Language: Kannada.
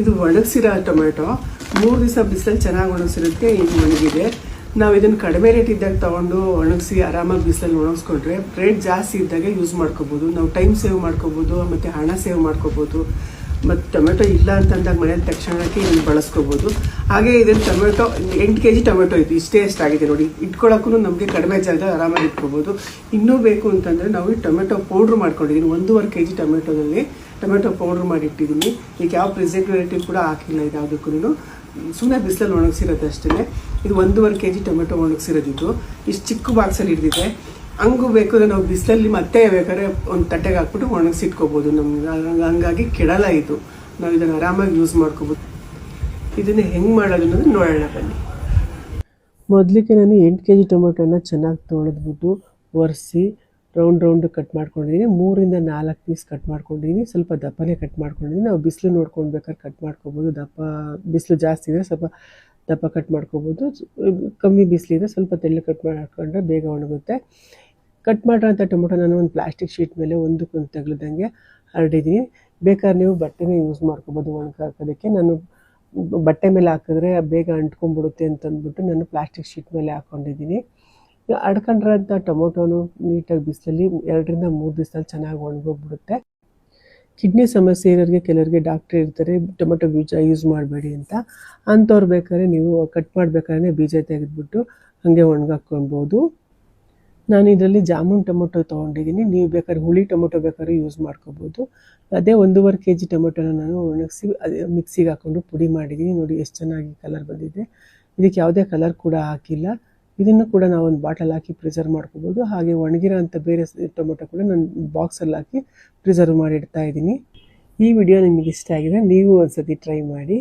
ಇದು ಒಣಗಿಸಿರೋ ಟೊಮೆಟೊ. ಮೂರು ದಿವಸ ಬಿಸಿಲಲ್ಲಿ ಚೆನ್ನಾಗಿ ಒಣಗಿಸಿರೋದಕ್ಕೆ ಇದು ಒಣಗಿದೆ. ನಾವು ಇದನ್ನು ಕಡಿಮೆ ರೇಟ್ ಇದ್ದಾಗ ತೊಗೊಂಡು ಒಣಗಿಸಿ ಆರಾಮಾಗಿ ಬಿಸಿಲಲ್ಲಿ ಒಣಗಿಸ್ಕೊಂಡ್ರೆ ರೇಟ್ ಜಾಸ್ತಿ ಇದ್ದಾಗ ಯೂಸ್ ಮಾಡ್ಕೋಬೋದು. ನಾವು ಟೈಮ್ ಸೇವ್ ಮಾಡ್ಕೋಬೋದು, ಮತ್ತು ಹಣ ಸೇವ್ ಮಾಡ್ಕೋಬೋದು. ಮತ್ತು ಟೊಮೆಟೊ ಇಲ್ಲ ಅಂತಂದಾಗ ಮನೇಲಿ ತಕ್ಷಣಕ್ಕೆ ಇದನ್ನು ಬಳಸ್ಕೋಬೋದು. ಹಾಗೆ ಇದನ್ನು ಟೊಮೆಟೊ, ಎಂಟು ಕೆ ಜಿ ಟೊಮೆಟೊ ಇದು ಇಷ್ಟೇ ಎಷ್ಟಾಗಿದೆ ನೋಡಿ. ಇಟ್ಕೊಳ್ಳೋಕ್ಕೂ ನಮಗೆ ಕಡಿಮೆ ಜಾಗ ಆರಾಮಾಗಿ ಇಟ್ಕೋಬೋದು. ಇನ್ನೂ ಬೇಕು ಅಂತಂದರೆ ನಾವು ಈ ಟೊಮೆಟೊ ಪೌಡ್ರ್ ಮಾಡ್ಕೊಂಡಿದ್ದೀನಿ ಒಂದೂವರೆ ಕೆ ಜಿ ಟೊಮೆಟೊದಲ್ಲಿ ಟೊಮೆಟೊ ಪೌಡ್ರ್ ಮಾಡಿ ಇಟ್ಟಿದ್ದೀನಿ. ಈಗ ಯಾವ ಪ್ರಿಸರ್ವೇಟಿವ್ ಕೂಡ ಹಾಕಿಲ್ಲ ಇದು ಯಾವುದಕ್ಕೂ ಸುಮ್ಮನೆ ಬಿಸಿಲಲ್ಲಿ ಒಣಗಿಸಿರೋದು ಅಷ್ಟೇ ಇದು ಒಂದೂವರೆ ಕೆ ಜಿ ಟೊಮೆಟೊ ಒಣಗಿಸಿರೋದಿದ್ದು ಇಷ್ಟು ಚಿಕ್ಕ ಬಾಕ್ಸಲ್ಲಿ ಹಿಡಿದಿದೆ. ಹಂಗೂ ಬೇಕಾದ್ರೆ ನಾವು ಬಿಸಿಲಲ್ಲಿ ಮತ್ತೆ ಬೇಕಾದ್ರೆ ಒಂದು ತಟ್ಟೆಗೆ ಹಾಕ್ಬಿಟ್ಟು ಒಣಗಿಸಿಟ್ಕೋಬೋದು ನಮ್ಗೆ ಹಂಗಾಗಿ ಕೆಡಲ್ಲ ಇದು. ನಾವು ಇದನ್ನು ಆರಾಮಾಗಿ ಯೂಸ್ ಮಾಡ್ಕೋಬೋದು. ಇದನ್ನು ಹೆಂಗೆ ಮಾಡೋದು ಅನ್ನೋದು ನೋಡೋಣ ಬನ್ನಿ. ಮೊದಲಿಗೆ ನಾನು ಎಂಟು ಕೆ ಜಿ ಟೊಮೆಟೊನ ಚೆನ್ನಾಗಿ ತೊಳೆದ್ಬಿಟ್ಟು ಒರೆಸಿ ರೌಂಡ್ ರೌಂಡ್ ಕಟ್ ಮಾಡ್ಕೊಂಡಿದ್ದೀನಿ ಮೂರಿಂದ ನಾಲ್ಕು ಪೀಸ್ ಕಟ್ ಮಾಡ್ಕೊಂಡಿದ್ದೀನಿ ಸ್ವಲ್ಪ ದಪ್ಪನೇ ಕಟ್ ಮಾಡ್ಕೊಂಡಿದ್ದೀನಿ ನಾವು ಬಿಸಿಲು ನೋಡ್ಕೊಂಡು ಬೇಕಾದ್ರೆ ಕಟ್ ಮಾಡ್ಕೊಬೋದು. ದಪ್ಪ, ಬಿಸಿಲು ಜಾಸ್ತಿ ಇದೆ ಸ್ವಲ್ಪ ದಪ್ಪ ಕಟ್ ಮಾಡ್ಕೊಬೋದು. ಕಮ್ಮಿ ಬಿಸಿಲಿದೆ ಸ್ವಲ್ಪ ತೆಳ್ಳು ಕಟ್ ಮಾಡ್ಕೊಂಡ್ರೆ ಬೇಗ ಒಣಗುತ್ತೆ. ಕಟ್ ಮಾಡಿರೋಂಥ ಟೊಮೊಟೊ ನಾನು ಒಂದು ಪ್ಲಾಸ್ಟಿಕ್ ಶೀಟ್ ಮೇಲೆ ಒಂದಕ್ಕೊಂದು ತಗಲ್ದಂಗೆ ಹರಡಿದ್ದೀನಿ ಬೇಕಾದ್ರೆ ನೀವು ಬಟ್ಟೆನೇ ಯೂಸ್ ಮಾಡ್ಕೊಬೋದು ಒಣಗಾಕೋದಕ್ಕೆ. ನಾನು ಬಟ್ಟೆ ಮೇಲೆ ಹಾಕಿದ್ರೆ ಬೇಗ ಅಂಟ್ಕೊಂಡ್ಬಿಡುತ್ತೆ ಅಂತಂದ್ಬಿಟ್ಟು ನಾನು ಪ್ಲಾಸ್ಟಿಕ್ ಶೀಟ್ ಮೇಲೆ ಹಾಕ್ಕೊಂಡಿದ್ದೀನಿ ಅಡ್ಕೊಂಡಿರೋಂಥ ಟೊಮೊಟೊನು ನೀಟಾಗಿ ಬಿಸಿಲಲ್ಲಿ ಎರಡರಿಂದ ಮೂರು ದಿವಸದಲ್ಲಿ ಚೆನ್ನಾಗಿ ಒಣಗೋಗ್ಬಿಡುತ್ತೆ. ಕಿಡ್ನಿ ಸಮಸ್ಯೆ ಇರೋರಿಗೆ ಕೆಲವರಿಗೆ ಡಾಕ್ಟ್ರ್ ಇರ್ತಾರೆ, ಟೊಮೊಟೊ ಬೀಜ ಯೂಸ್ ಮಾಡಬೇಡಿ ಅಂತ. ಅಂಥವ್ರು ಬೇಕಾದ್ರೆ ನೀವು ಕಟ್ ಮಾಡಬೇಕಾದ್ರೆ ಬೀಜ ತೆಗೆದುಬಿಟ್ಟು ಹಾಗೆ ಒಣಗಾಕ್ಕೊಳ್ಬೋದು. ನಾನು ಇದರಲ್ಲಿ ಜಾಮೂನ್ ಟೊಮೊಟೊ ತೊಗೊಂಡಿದ್ದೀನಿ. ನೀವು ಬೇಕಾದ್ರೆ ಹುಳಿ ಟೊಮೊಟೊ ಬೇಕಾದ್ರೆ ಯೂಸ್ ಮಾಡ್ಕೋಬೋದು ಅದೇ ಒಂದೂವರೆ ಕೆ ಜಿ ಟೊಮೊಟೊನ ನಾನು ಒಣಗಿಸಿ, ಅದೇ ಮಿಕ್ಸಿಗೆ ಹಾಕ್ಕೊಂಡು ಪುಡಿ ಮಾಡಿದ್ದೀನಿ. ನೋಡಿ, ಎಷ್ಟು ಚೆನ್ನಾಗಿ ಕಲರ್ ಬಂದಿದೆ. ಇದಕ್ಕೆ ಯಾವುದೇ ಕಲರ್ ಕೂಡ ಹಾಕಿಲ್ಲ. ಇದನ್ನು ಕೂಡ ನಾವು ಒಂದು ಬಾಟಲ್ ಹಾಕಿ ಪ್ರಿಸರ್ವ್ ಮಾಡ್ಕೋಬೋದು. ಹಾಗೆ ಒಣಗಿರೋ ಅಂಥ ಬೇರೆ ಟೊಮೆಟೊ ಕೂಡ ನಾನು ಬಾಕ್ಸಲ್ಲಿ ಹಾಕಿ ಪ್ರಿಸರ್ವ್ ಮಾಡಿ ಇಡ್ತಾ ಇದ್ದೀನಿ. ಈ ವಿಡಿಯೋ ನಿಮಗೆ ಇಷ್ಟ ಆಗಿದೆ ನೀವು ಒಂದ್ಸತಿ ಟ್ರೈ ಮಾಡಿ.